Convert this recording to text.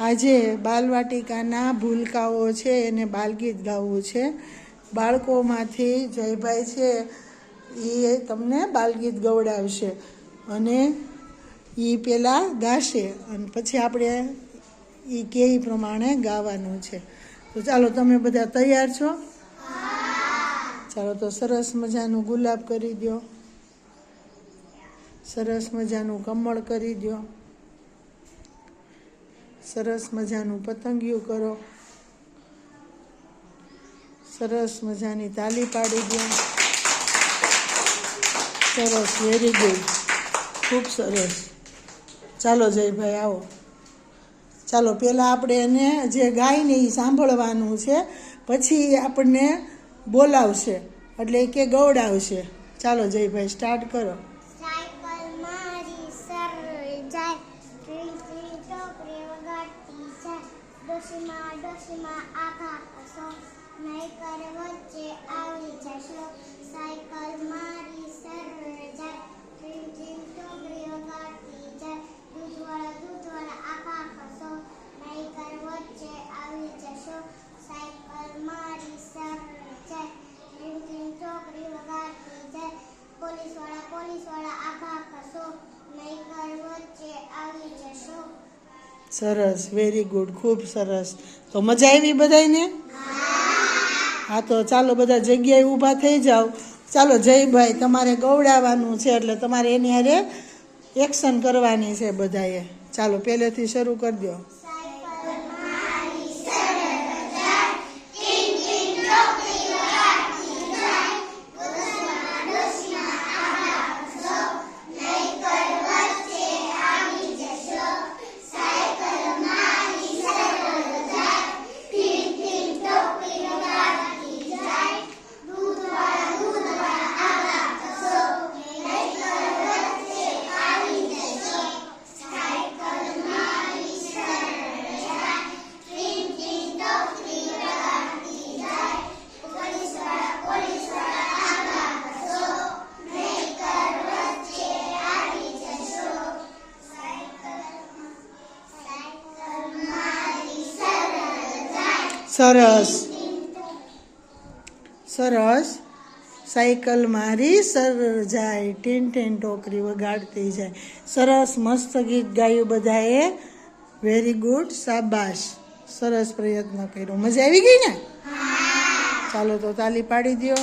આજે બાલવાટિકાના ભૂલકાઓ છે, એને બાલગીત ગાવું છે. બાળકોમાંથી જયભાઈ છે, એ તમને બાલગીત ગવડાવશે અને એ પહેલાં ગાશે અને પછી આપણે એ કે પ્રમાણે ગાવાનું છે. તો ચાલો, તમે બધા તૈયાર છો? ચાલો, તો સરસ મજાનું ગુલાબ કરી દો સરસ મજાનું કમળ કરી દો સરસ મજાનું પતંગિયું કરો. સરસ મજાની તાલી પાડી દો. સરસ વેરી ગુડ ખૂબ સરસ. ચાલો જયભાઈ, આવો. ચાલો, પહેલાં આપણે એને જે ગાયને એ સાંભળવાનું છે, પછી આપણને બોલાવશે. એટલે કે ગવડાવશે. ચાલો જયભાઈ સ્ટાર્ટ કરો. ડોશીમાં ડોશીમાં આખા કસો નહીં કર વચ્ચે આવી જશો. સાયકલ મારી સર જાય ટ્રી ટ્રી ચોકડી વગાડતી જાય દૂધવાળા દૂધવાળા આખા કસો નહીં કર વચ્ચે આવી જશો. સાયકલ મારી સર જાય ટ્રી ટ્રી ચોકડી વગાડતી જાય પોલીસવાળા પોલીસવાળા પોલીસવાળા આખા કસો નહીં કર વચ્ચે આવી જશો સરસ વેરી ગુડ ખૂબ સરસ. તો મજા આવી બધાને હા, તો ચાલો બધા જગ્યાએ ઊભા થઈ જાઓ. ચાલો જયભાઈ તમારે ગવડાવવાનું છે એટલે તમારે એની હારે એક્શન કરવાની છે બધાએ. ચાલો, પહેલેથી શરૂ કરી દો. સરસ. સરસ. સાયકલ મારી સર જાય ટેન ટેન ટોકરી વગાડતી જાય. સરસ મસ્ત ગીત ગાયું બધાએ. વેરી ગુડ શાબાશ. સરસ પ્રયત્ન કર્યો. મજા આવી ગઈ ને? ચાલો તો તાલી પાડી દો